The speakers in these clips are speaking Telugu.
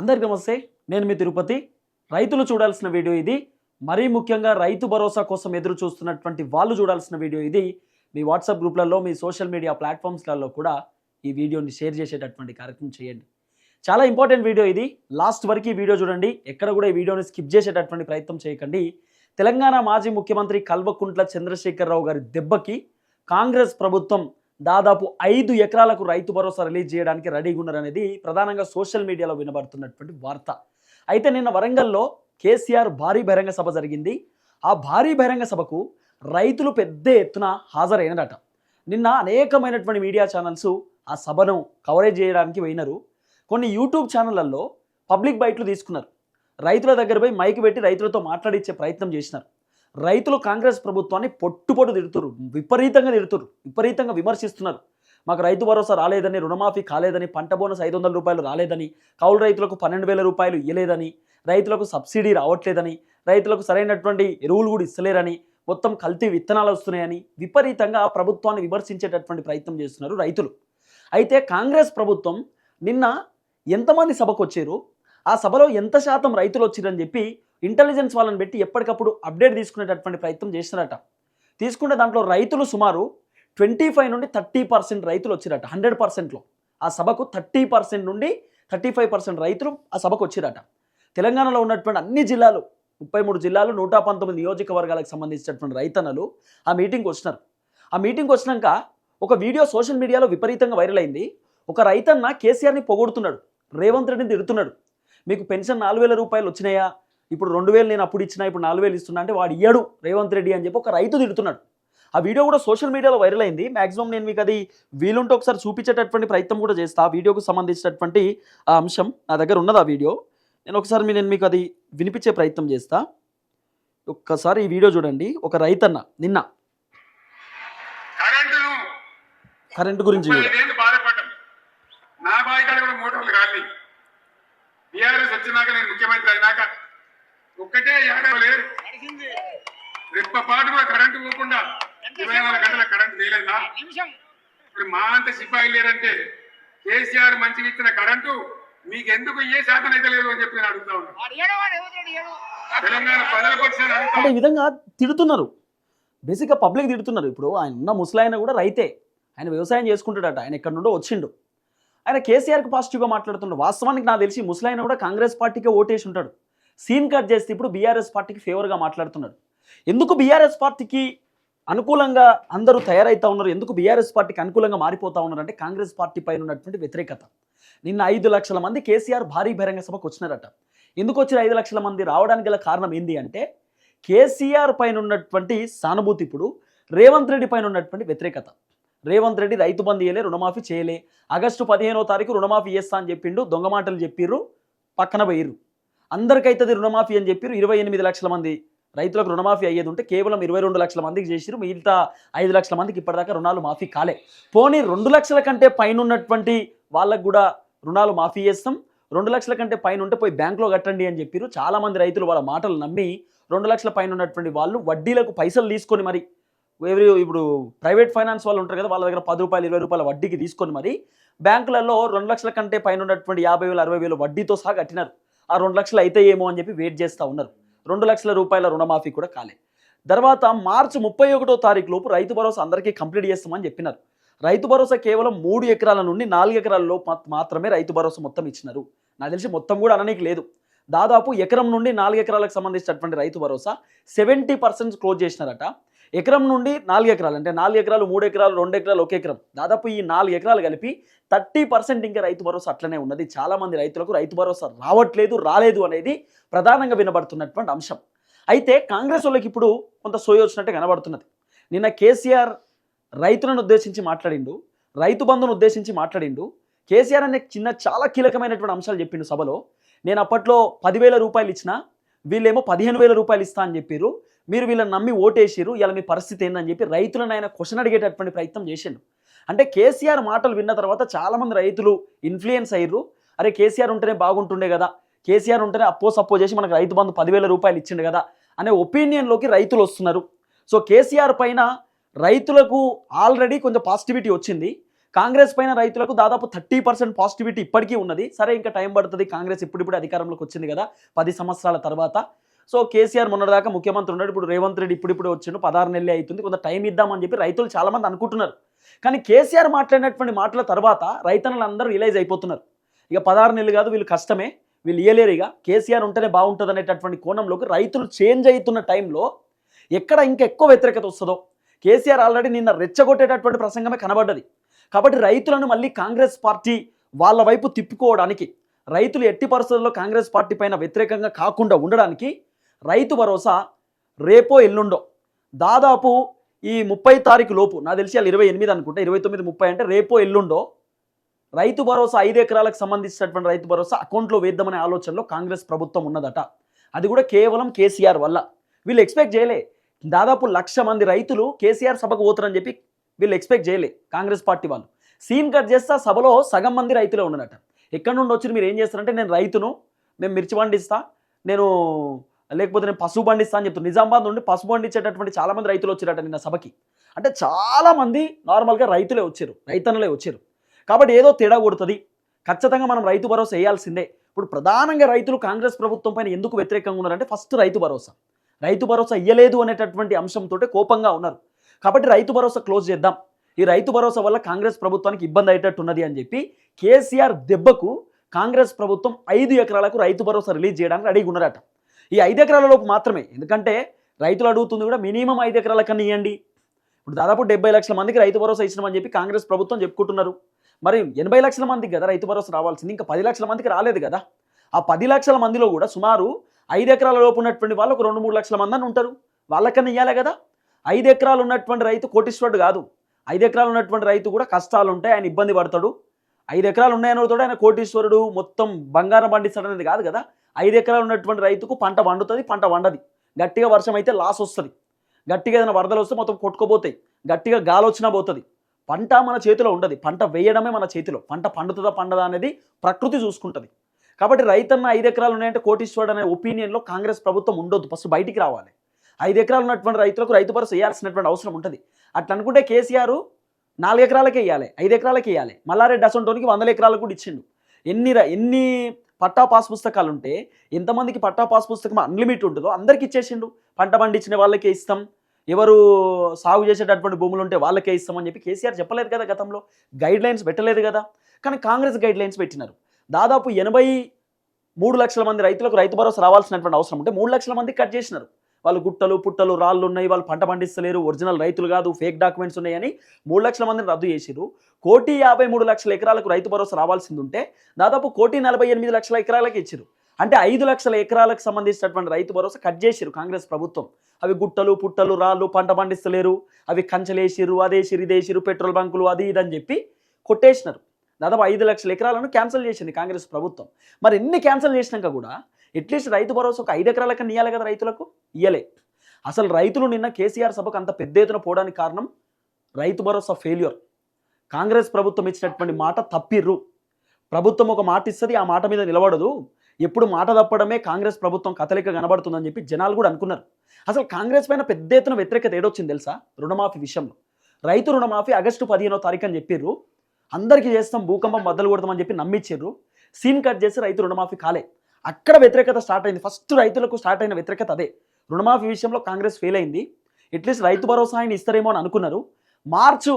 అందరికీ నమస్తే. నేను మీ తిరుపతి. రైతులు చూడాల్సిన వీడియో ఇది. మరీ ముఖ్యంగా రైతు భరోసా కోసం ఎదురు చూస్తున్నటువంటి వాళ్ళు చూడాల్సిన వీడియో ఇది. మీ వాట్సాప్ గ్రూప్లలో మీ సోషల్ మీడియా ప్లాట్ఫామ్స్లలో కూడా ఈ వీడియోని షేర్ చేసేటటువంటి కార్యక్రమం చేయండి. చాలా ఇంపార్టెంట్ వీడియో ఇది. లాస్ట్ వరకు ఈ వీడియో చూడండి. ఎక్కడ కూడా ఈ వీడియోని స్కిప్ చేసేటటువంటి ప్రయత్నం చేయకండి. తెలంగాణ మాజీ ముఖ్యమంత్రి కల్వకుంట్ల చంద్రశేఖరరావు గారి దెబ్బకి కాంగ్రెస్ ప్రభుత్వం దాదాపు ఐదు ఎకరాలకు రైతు భరోసా రిలీజ్ చేయడానికి రెడీగా ఉన్నారనేది ప్రధానంగా సోషల్ మీడియాలో వినబడుతున్నటువంటి వార్త. అయితే నిన్న వరంగల్లో కేసీఆర్ భారీ బహిరంగ సభ జరిగింది. ఆ భారీ బహిరంగ సభకు రైతులు పెద్ద ఎత్తున హాజరైనరట. నిన్న అనేకమైనటువంటి మీడియా ఛానల్స్ ఆ సభను కవరేజ్ చేయడానికి పోయినారు. కొన్ని యూట్యూబ్ ఛానళ్ళలో పబ్లిక్ బైట్లు తీసుకున్నారు. రైతుల దగ్గర పోయి మైక్ పెట్టి రైతులతో మాట్లాడించే ప్రయత్నం చేసినారు. రైతులు కాంగ్రెస్ ప్రభుత్వాన్ని పొట్టుపొట్టు తిడుతురు విపరీతంగా తిడుతురు విపరీతంగా విమర్శిస్తున్నారు. మాకు రైతు భరోసా రాలేదని రుణమాఫీ కాలేదని పంట బోనస్ ఐదు వందల రూపాయలు రాలేదని కౌలు రైతులకు పన్నెండు వేల రూపాయలు ఇవ్వలేదని రైతులకు సబ్సిడీ రావట్లేదని రైతులకు సరైనటువంటి ఎరువులు కూడా ఇస్తలేరని మొత్తం కల్తీ విత్తనాలు వస్తున్నాయని విపరీతంగా ప్రభుత్వాన్ని విమర్శించేటటువంటి ప్రయత్నం చేస్తున్నారు రైతులు. అయితే కాంగ్రెస్ ప్రభుత్వం నిన్న ఎంతమంది సభకు వచ్చారు ఆ సభలో ఎంత శాతం రైతులు వచ్చిరని చెప్పి ఇంటెలిజెన్స్ వాళ్ళని పెట్టి ఎప్పటికప్పుడు అప్డేట్ తీసుకునేటటువంటి ప్రయత్నం చేస్తున్నారట. తీసుకుంటే దాంట్లో రైతులు సుమారు ట్వంటీ ఫైవ్ నుండి థర్టీ పర్సెంట్ రైతులు వచ్చిరట హండ్రెడ్ పర్సెంట్లో. ఆ సభకు థర్టీ పర్సెంట్ నుండి థర్టీ ఫైవ్ పర్సెంట్ రైతులు ఆ సభకు వచ్చిరట. తెలంగాణలో ఉన్నటువంటి అన్ని జిల్లాలు ముప్పై మూడు జిల్లాలు నూట పంతొమ్మిది నియోజకవర్గాలకు సంబంధించినటువంటి రైతన్నలు ఆ మీటింగ్కి వచ్చినారు. ఆ మీటింగ్కి వచ్చినాక ఒక వీడియో సోషల్ మీడియాలో విపరీతంగా వైరల్ అయింది. ఒక రైతన్న కేసీఆర్ని పొగుడుతున్నాడు రేవంత్ రెడ్డిని తిడుతున్నాడు. మీకు పెన్షన్ నాలుగు వేల రూపాయలు వచ్చినాయా? ఇప్పుడు రెండు వేలు నేను అప్పుడు ఇచ్చినా ఇప్పుడు నాలుగు వేలు ఇస్తున్నా అంటే వాడు ఇయ్యడు రేవంత్ రెడ్డి అని చెప్పి ఒక రైతు తిడుతున్నాడు. ఆ వీడియో కూడా సోషల్ మీడియాలో వైరల్ అయింది. మాక్సిమం నేను మీకు అది వీలుంటే ఒకసారి చూపించేటటువంటి ప్రయత్నం కూడా చేస్తా. ఆ వీడియోకు సంబంధించినటువంటి ఆ అంశం నా దగ్గర ఉన్నది ఆ వీడియో. నేను ఒకసారి మీ- నేను మీకు అది వినిపించే ప్రయత్నం చేస్తా. ఒక్కసారి ఈ వీడియో చూడండి. ఒక రైతన్న నిన్న. కరెంటు గురించి నా బావి కాడ మోటార్లు కాలి బీఆర్ఎస్ వచ్చినాక నేను ముఖ్యమంత్రి అయినాక ఒక్కటే ఏడాది లేదు రెప్ప పాటు కూడా కరెంటు పోకుండా ఇరవై నాలుగు గంటల కరెంటు వేయలేదా ఇప్పుడు మా అంత సిపాయి లేరంటే కేసీఆర్ మంచిగా ఇచ్చిన కరెంటు మీకు ఎందుకు ఏ శాతం అయితే లేదు అని చెప్పి నేను అడుగుతా ఉన్నా. తెలంగాణ అంటే ఈ విధంగా తిడుతున్నారు. బేసిక్గా పబ్లిక్ తిడుతున్నారు. ఇప్పుడు ఆయన ఉన్న ముసలాయన కూడా రైతే. ఆయన వ్యవసాయం చేసుకుంటాడట. ఆయన ఎక్కడి నుండో వచ్చిండు. ఆయన కేసీఆర్కి పాజిటివ్గా మాట్లాడుతున్నాడు వాస్తవానికి నాకు తెలిసి ముసలాయన కూడా కాంగ్రెస్ పార్టీకే ఓటేసి ఉంటాడు. సీన్ కట్ చేస్తే ఇప్పుడు బీఆర్ఎస్ పార్టీకి ఫేవర్గా మాట్లాడుతున్నాడు. ఎందుకు బీఆర్ఎస్ పార్టీకి అనుకూలంగా అందరూ తయారైతా ఉన్నారు? ఎందుకు బీఆర్ఎస్ పార్టీకి అనుకూలంగా మారిపోతా ఉన్నారు? అంటే కాంగ్రెస్ పార్టీ పైన ఉన్నటువంటి వ్యతిరేకత. నిన్న ఐదు లక్షల మంది కేసీఆర్ భారీ బహిరంగ సభకు వచ్చినారట. ఎందుకు వచ్చిన ఐదు లక్షల మంది? రావడానికి గల కారణం ఏంది అంటే కేసీఆర్ పైన ఉన్నటువంటి సానుభూతి ఇప్పుడు రేవంత్ రెడ్డి పైన ఉన్నటువంటి వ్యతిరేకత. రేవంత్ రెడ్డి రైతు బంద్ ఇయ్యలే రుణమాఫీ చేయలే. ఆగస్టు పదిహేనో తారీఖు రుణమాఫీ చేస్తా అని చెప్పిండు దొంగ మాటలు చెప్పిర్రు పక్కన పోయిర్రు. అందరికైతే రుణమాఫీ అని చెప్పారు ఇరవై ఎనిమిది లక్షల మంది రైతులకు రుణమాఫీ అయ్యేది ఉంటే కేవలం ఇరవై రెండు లక్షల మందికి చేసిరు మిగతా ఐదు లక్షల మందికి ఇప్పటిదాకా రుణాలు మాఫీ కాలే. పోనీ రెండు లక్షల కంటే పైన ఉన్నటువంటి వాళ్ళకు కూడా రుణాలు మాఫీ చేస్తాం. రెండు లక్షల కంటే పైన ఉంటే పోయి బ్యాంకులో కట్టండి అని చెప్పారు చాలా మంది రైతులు వాళ్ళ మాటలు నమ్మి రెండు లక్షల పైన ఉన్నటువంటి వాళ్ళు వడ్డీలకు పైసలు తీసుకొని మరి ఎవరి ఇప్పుడు ప్రైవేట్ ఫైనాన్స్ వాళ్ళు ఉంటారు కదా వాళ్ళ దగ్గర పది రూపాయలు ఇరవై రూపాయల వడ్డీకి తీసుకొని మరి బ్యాంకులలో రెండు లక్షల కంటే పైన ఉన్నటువంటి యాభై వేలు అరవై వేలు వడ్డీతో సహా కట్టినారు. ఆ రెండు లక్షలు అయితే ఏమో అని చెప్పి వెయిట్ చేస్తూ ఉన్నారు. రెండు లక్షల రూపాయల రుణమాఫీ కూడా కాలే. తర్వాత మార్చి ముప్పై ఒకటో తారీఖు లోపు రైతు భరోసా అందరికీ కంప్లీట్ చేస్తామని చెప్పినారు. రైతు భరోసా కేవలం మూడు ఎకరాల నుండి నాలుగు ఎకరాల లోపు మాత్రమే రైతు భరోసా మొత్తం ఇచ్చినారు. నాకు తెలిసి మొత్తం కూడా అననీకి లేదు. దాదాపు ఎకరం నుండి నాలుగు ఎకరాలకు సంబంధించినటువంటి Rythu Bharosa seventy percent close చేసినారట. ఎకరం నుండి నాలుగు ఎకరాలు అంటే నాలుగు ఎకరాలు మూడు ఎకరాలు రెండు ఎకరాలు ఒక ఎకరం. దాదాపు ఈ నాలుగు ఎకరాలు కలిపి థర్టీ పర్సెంట్ ఇంకా రైతు భరోసా అట్లనే ఉన్నది. చాలామంది రైతులకు రైతు భరోసా రావట్లేదు రాలేదు అనేది ప్రధానంగా వినబడుతున్నటువంటి అంశం. అయితే కాంగ్రెస్ వాళ్ళకి ఇప్పుడు కొంత సోయి కనబడుతున్నది. నిన్న కేసీఆర్ రైతులను ఉద్దేశించి మాట్లాడిండు రైతు బంధును ఉద్దేశించి మాట్లాడిండు. కేసీఆర్ అనే చిన్న చాలా కీలకమైనటువంటి అంశాలు చెప్పిండు సభలో. నేను అప్పట్లో పదివేల రూపాయలు ఇచ్చిన వీళ్ళేమో పదిహేను వేల రూపాయలు ఇస్తా అని చెప్పారు మీరు వీళ్ళని నమ్మి ఓటేసిరు ఇలా మీ పరిస్థితి ఏందని చెప్పి రైతులను ఆయన క్వశ్చన్ అడిగేటటువంటి ప్రయత్నం చేసిండు. అంటే కేసీఆర్ మాటలు విన్న తర్వాత చాలామంది రైతులు ఇన్ఫ్లుయెన్స్ అయ్యారు అరే కేసీఆర్ ఉంటేనే బాగుంటుండే కదా. కేసీఆర్ ఉంటేనే అప్పో సప్పో చేసి మనకు రైతు బంధు పదివేల రూపాయలు ఇచ్చిండు కదా అనే ఒపీనియన్లోకి రైతులు వస్తున్నారు. సో కేసీఆర్ పైన రైతులకు ఆల్రెడీ కొంచెం పాజిటివిటీ వచ్చింది. కాంగ్రెస్ పైన రైతులకు దాదాపు థర్టీ పర్సెంట్ పాజిటివిటీ ఇప్పటికీ ఉన్నది. సరే ఇంకా టైం పడుతుంది. కాంగ్రెస్ ఇప్పుడిప్పుడు అధికారంలోకి వచ్చింది కదా పది సంవత్సరాల తర్వాత. సో కేసీఆర్ మొన్నటిదాకా ముఖ్యమంత్రి ఉన్నాడు. ఇప్పుడు రేవంత్ రెడ్డి ఇప్పుడు ఇప్పుడు వచ్చిండు. పదహారు నెలలే అవుతుంది కొంత టైం ఇద్దామని చెప్పి రైతులు చాలామంది అనుకుంటున్నారు. కానీ కేసీఆర్ మాట్లాడినటువంటి మాటల తర్వాత రైతన్నలు అందరూ రిలైజ్ అయిపోతున్నారు. ఇక పదహారు నెలలు కాదు వీళ్ళు కష్టమే. వీళ్ళు ఇయ్యలేరు ఇక. కేసీఆర్ ఉంటేనే బాగుంటుంది అనేటటువంటి కోణంలోకి రైతులు చేంజ్ అవుతున్న టైంలో ఎక్కడ ఇంకా ఎక్కువ వ్యతిరేకత వస్తుందో. కేసీఆర్ ఆల్రెడీ నిన్న రెచ్చగొట్టేటటువంటి ప్రసంగమే కనబడ్డది. కాబట్టి రైతులను మళ్ళీ కాంగ్రెస్ పార్టీ వాళ్ళ వైపు తిప్పుకోవడానికి రైతులు ఎట్టి పరిస్థితుల్లో కాంగ్రెస్ పార్టీ పైన వ్యతిరేకంగా కాకుండా ఉండడానికి రైతు భరోసా రేపో ఎల్లుండో. దాదాపు ఈ ముప్పై తారీఖు లోపు నాకు తెలిసి వాళ్ళు ఇరవై ఎనిమిది అనుకుంటా ఇరవై తొమ్మిది ముప్పై అంటే రేపో ఎల్లుండో రైతు భరోసా ఐదు ఎకరాలకు సంబంధించినటువంటి రైతు భరోసా అకౌంట్లో వేద్దామనే ఆలోచనలో కాంగ్రెస్ ప్రభుత్వం ఉన్నదట. అది కూడా కేవలం కేసీఆర్ వల్ల. వీళ్ళు ఎక్స్పెక్ట్ చేయలే. దాదాపు లక్ష మంది రైతులు కేసీఆర్ సభకు పోతారని చెప్పి వీళ్ళు ఎక్స్పెక్ట్ చేయలే కాంగ్రెస్ పార్టీ వాళ్ళు. సీన్ కట్ చేస్తే సభలో సగం మంది రైతులే ఉన్నారట ఎక్కడి నుండి వచ్చి మీరు ఏం చేస్తారంటే నేను రైతును మేము మిర్చి పండిస్తా నేను లేకపోతే నేను పశువు పండిస్తా అని చెప్తాను నిజామాబాద్ నుండి పశువు పండించేటటువంటి చాలామంది రైతులు వచ్చారట నిన్న సభకి. అంటే చాలామంది నార్మల్గా రైతులే వచ్చారు రైతన్నలే వచ్చారు. కాబట్టి ఏదో తేడా కొడుతుంది. ఖచ్చితంగా మనం రైతు భరోసా వేయాల్సిందే. ఇప్పుడు ప్రధానంగా రైతులు కాంగ్రెస్ ప్రభుత్వం పైన ఎందుకు వ్యతిరేకంగా ఉన్నారంటే ఫస్ట్ రైతు భరోసా. రైతు భరోసా ఇయ్యలేదు అనేటటువంటి అంశంతో కోపంగా ఉన్నారు. కాబట్టి రైతు భరోసా క్లోజ్ చేద్దాం. ఈ రైతు భరోసా వల్ల కాంగ్రెస్ ప్రభుత్వానికి ఇబ్బంది అయ్యేటట్టున్నది అని చెప్పి కేసీఆర్ దెబ్బకు కాంగ్రెస్ ప్రభుత్వం ఐదు ఎకరాలకు రైతు భరోసా రిలీజ్ చేయడానికి రెడీగా ఉన్నారట. ఈ ఐదు ఎకరాల లోపు మాత్రమే. ఎందుకంటే రైతులు అడుగుతుంది కూడా మినిమం ఐదు ఎకరాల కన్నా ఇవ్వండి ఇప్పుడు దాదాపు డెబ్బై లక్షల మందికి రైతు భరోసా ఇచ్చినామని చెప్పి కాంగ్రెస్ ప్రభుత్వం చెప్పుకుంటున్నారు. మరి ఎనభై లక్షల మందికి కదా రైతు భరోసా రావాల్సింది. ఇంకా పది లక్షల మందికి రాలేదు కదా. ఆ పది లక్షల మందిలో కూడా సుమారు ఐదు ఎకరాల లోపు ఉన్నటువంటి వాళ్ళు ఒక రెండు మూడు లక్షల మంది అని ఉంటారు. వాళ్ళకన్నా ఇవ్వాలి కదా. ఐదు ఎకరాలు ఉన్నటువంటి రైతు కోటీశ్వరుడు కాదు. ఐదు ఎకరాలు ఉన్నటువంటి రైతు కూడా కష్టాలు ఉంటాయి. ఆయన ఇబ్బంది పడతాడు. ఐదు ఎకరాలు ఉన్నాయని ఆయన కోటీశ్వరుడు మొత్తం బంగారం పండిస్తాడు అనేది కాదు కదా. ఐదు ఎకరాలు ఉన్నటువంటి రైతుకు పంట పండుతుంది పంట వండది గట్టిగా వర్షం అయితే లాస్ వస్తుంది. గట్టిగా ఏదైనా వరదలు వస్తే మొత్తం కొట్టుకోపోతాయి. గట్టిగా గాలి వచ్చినా పోతుంది. పంట మన చేతిలో ఉండదు. పంట వేయడమే మన చేతిలో. పంట పండుతుందా పండదా అనేది ప్రకృతి చూసుకుంటుంది. కాబట్టి రైతన్న ఐదు ఎకరాలు ఉన్నాయంటే కోటీశ్వరుడు అనే ఒపీనియన్లో కాంగ్రెస్ ప్రభుత్వం ఉండొద్దు. ఫస్ట్ బయటికి రావాలి. ఐదు ఎకరాలు ఉన్నటువంటి రైతులకు రైతు భరోసా వేయాల్సినటువంటి అవసరం ఉంటుంది. అట్లా అనుకుంటే కేసీఆర్ నాలుగు ఎకరాలకే వేయాలి ఐదు ఎకరాలకే వేయాలి మల్లారెడ్డి అసంటోనికి వందల ఎకరాలకు కూడా ఇచ్చిండు. ఎన్ని ఎన్ని పట్టా పాస్ పుస్తకాలు ఉంటే ఎంతమందికి పట్టా పాస్ పుస్తకం అన్లిమిట్ ఉంటుందో అందరికి ఇచ్చేసిండు. పంట పండించిన వాళ్ళకే ఇస్తాం. ఎవరు సాగు చేసేటటువంటి భూములు ఉంటే వాళ్ళకే ఇస్తామని చెప్పి కేసీఆర్ చెప్పలేదు కదా గతంలో. గైడ్ లైన్స్ పెట్టలేదు కదా. కానీ కాంగ్రెస్ గైడ్ లైన్స్ పెట్టినారు. దాదాపు ఎనభై మూడు లక్షల మంది రైతులకు రైతు భరోసా రావాల్సినటువంటి అవసరం ఉంటే మూడు లక్షల మంది కట్ చేసినారు. వాళ్ళు గుట్టలు పుట్టలు రాళ్ళు ఉన్నాయి వాళ్ళు పంట పండిస్తలేరు ఒరిజినల్ రైతులు కాదు ఫేక్ డాక్యుమెంట్స్ ఉన్నాయని మూడు లక్షల మందిని రద్దు చేసిరు కోటి యాభై మూడు లక్షల ఎకరాలకు రైతు భరోసా రావాల్సింది ఉంటే దాదాపు కోటి నలభై ఎనిమిది లక్షల ఎకరాలకు ఇచ్చారు అంటే ఐదు లక్షల ఎకరాలకు సంబంధించినటువంటి రైతు భరోసా కట్ చేసిరు కాంగ్రెస్ ప్రభుత్వం. అవి గుట్టలు పుట్టలు రాళ్ళు పంట పండిస్తలేరు అవి కంచలేసిరు అదేసిరు ఇదేసిరు పెట్రోల్ బంకులు అది ఇది అని చెప్పి కొట్టేసినారు. దాదాపు ఐదు లక్షల ఎకరాలను క్యాన్సిల్ చేసింది కాంగ్రెస్ ప్రభుత్వం. మరి ఎన్ని క్యాన్సిల్ చేసినాక కూడా అట్లీస్ట్ రైతు భరోసా ఒక ఐదు ఎకరాలకన్నా ఇవ్వాలి కదా రైతులకు? ఇయ్యలే. అసలు రైతులు నిన్న కేసీఆర్ సభకు అంత పెద్ద ఎత్తున పోవడానికి కారణం రైతు భరోసా ఫెయిల్యూర్ కాంగ్రెస్ ప్రభుత్వం ఇచ్చినటువంటి మాట తప్పిర్రు. ప్రభుత్వం ఒక మాట ఇస్తుంది ఆ మాట మీద నిలబడదు. ఎప్పుడు మాట తప్పడమే కాంగ్రెస్ ప్రభుత్వం కథలిక కనబడుతుందని చెప్పి జనాలు కూడా అనుకున్నారు. అసలు కాంగ్రెస్ పైన పెద్ద ఎత్తున వ్యతిరేకత ఏడొచ్చింది తెలుసా? రుణమాఫీ విషయంలో. రైతు రుణమాఫీ ఆగస్టు పదిహేనో తారీఖు అని చెప్పిర్రు. అందరికీ చేస్తాం భూకంపం బద్దలు కొడతామని చెప్పి నమ్మిచ్చిర్రు. సీన్ కట్ చేసి రైతు రుణమాఫీ కాలే. అక్కడ వ్యతిరేకత స్టార్ట్ అయింది. ఫస్ట్ రైతులకు స్టార్ట్ అయిన వ్యతిరేకత అదే. రుణమాఫీ విషయంలో కాంగ్రెస్ ఫెయిల్ అయింది. అట్లీస్ట్ రైతు భరోసా ఆయన ఇస్తారేమో అని అనుకున్నారు. మార్చు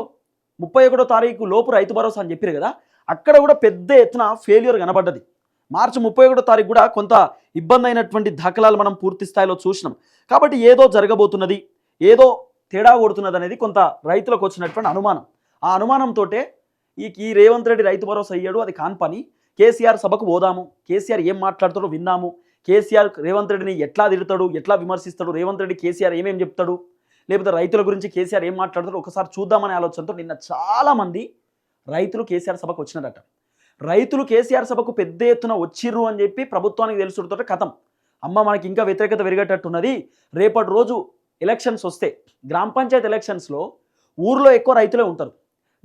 ముప్పై ఒకటో తారీఖు లోపు రైతు భరోసా అని చెప్పారు కదా అక్కడ కూడా పెద్ద ఎత్తున ఫెయిల్యూర్ కనబడ్డది. మార్చి ముప్పై ఒకటో తారీఖు కూడా కొంత ఇబ్బంది అయినటువంటి దాఖలాలు మనం పూర్తి స్థాయిలో చూసినాం. కాబట్టి ఏదో జరగబోతున్నది ఏదో తేడా కొడుతున్నది అనేది కొంత రైతులకు వచ్చినటువంటి అనుమానం. ఆ అనుమానంతో ఈ రేవంత్ రెడ్డి రైతు భరోసా అయ్యాడు అది కాని పని. కేసీఆర్ సభకు పోదాము. కేసీఆర్ ఏం మాట్లాడతాడో విందాము. కేసీఆర్ రేవంత్ రెడ్డిని ఎట్లా తిడతాడు? ఎట్లా విమర్శిస్తాడు? రేవంత్ రెడ్డి కేసీఆర్ ఏమేం చెప్తాడు? లేకపోతే రైతుల గురించి కేసీఆర్ ఏం మాట్లాడతాడు? ఒకసారి చూద్దామనే ఆలోచనతో నిన్న చాలామంది రైతులు కేసీఆర్ సభకు వచ్చినారట. రైతులు కేసీఆర్ సభకు పెద్ద ఎత్తున వచ్చిర్రు అని చెప్పి ప్రభుత్వానికి తెలుసుడుతో కథం. అమ్మ మనకి ఇంకా వ్యతిరేకత పెరిగేటట్టున్నది. రేపటి రోజు ఎలక్షన్స్ వస్తే గ్రామ పంచాయతీ ఎలక్షన్స్లో ఊర్లో ఎక్కువ రైతులే ఉంటారు.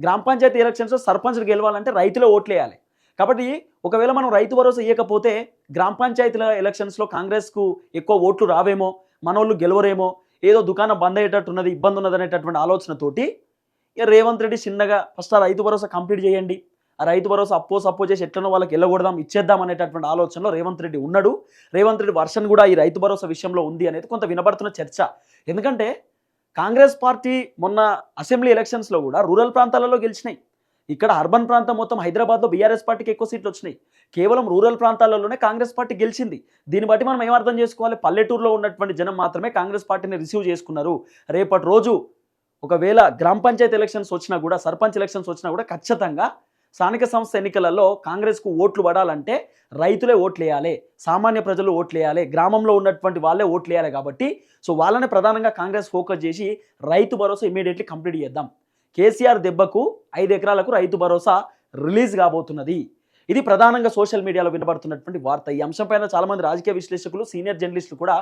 గ్రామ పంచాయతీ ఎలక్షన్స్లో సర్పంచ్లు గెలవాలంటే రైతులే ఓట్లు వేయాలి కాబట్టి ఒకవేళ మనం రైతు భరోసా ఇవ్వకపోతే గ్రామ పంచాయతీల ఎలక్షన్స్లో కాంగ్రెస్కు ఎక్కువ ఓట్లు రావేమో మనోళ్ళు గెలవరేమో ఏదో దుకాణం బంద్ అయ్యేటట్టున్నది ఇబ్బంది ఉన్నది అనేటటువంటి ఆలోచనతోటి ఇక రేవంత్ రెడ్డి చిన్నగా ఫస్ట్ ఆ రైతు భరోసా కంప్లీట్ చేయండి. ఆ రైతు భరోసా అప్పో సప్పో చేసి ఎట్లనో వాళ్ళకి వెళ్ళకూడదాం ఇచ్చేద్దాం అనేటటువంటి ఆలోచనలో రేవంత్ రెడ్డి ఉన్నాడు. రేవంత్ రెడ్డి వర్షన్ కూడా ఈ రైతు భరోసా విషయంలో ఉంది అనేది కొంత వినబడుతున్న చర్చ. ఎందుకంటే కాంగ్రెస్ పార్టీ మొన్న అసెంబ్లీ ఎలక్షన్స్లో కూడా రూరల్ ప్రాంతాలలో గెలిచినాయి. ఇక్కడ అర్బన్ ప్రాంతం మొత్తం హైదరాబాద్లో బీఆర్ఎస్ పార్టీకి ఎక్కువ సీట్లు వచ్చినాయి. కేవలం రూరల్ ప్రాంతాలలోనే కాంగ్రెస్ పార్టీ గెలిచింది. దీన్ని బట్టి మనం ఏం అర్థం చేసుకోవాలి? పల్లెటూరులో ఉన్నటువంటి జనం మాత్రమే కాంగ్రెస్ పార్టీని రిసీవ్ చేసుకున్నారు. రేపటి రోజు ఒకవేళ గ్రామ పంచాయతీ ఎలక్షన్స్ వచ్చినా కూడా సర్పంచ్ ఎలక్షన్స్ వచ్చినా కూడా ఖచ్చితంగా స్థానిక సంస్థ ఎన్నికలలో కాంగ్రెస్కు ఓట్లు పడాలంటే రైతులే ఓట్లు వేయాలి సామాన్య ప్రజలు ఓట్లు వేయాలి గ్రామంలో ఉన్నటువంటి వాళ్ళే ఓట్లు వేయాలి కాబట్టి సో వాళ్ళని ప్రధానంగా కాంగ్రెస్ ఫోకస్ చేసి రైతు భరోసా ఇమీడియట్లీ కంప్లీట్ చేద్దాం. కేసీఆర్ దెబ్బకు ఐదు ఎకరాలకు రైతు భరోసా రిలీజ్ కాబోతున్నది. ఇది ప్రధానంగా సోషల్ మీడియాలో వినబడుతున్నటువంటి వార్త. ఈ అంశంపైన చాలామంది రాజకీయ విశ్లేషకులు సీనియర్ జర్నలిస్టులు కూడా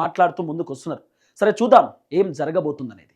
మాట్లాడుతూ ముందుకు వస్తున్నారు సరే చూద్దాం ఏం జరగబోతుందనేది.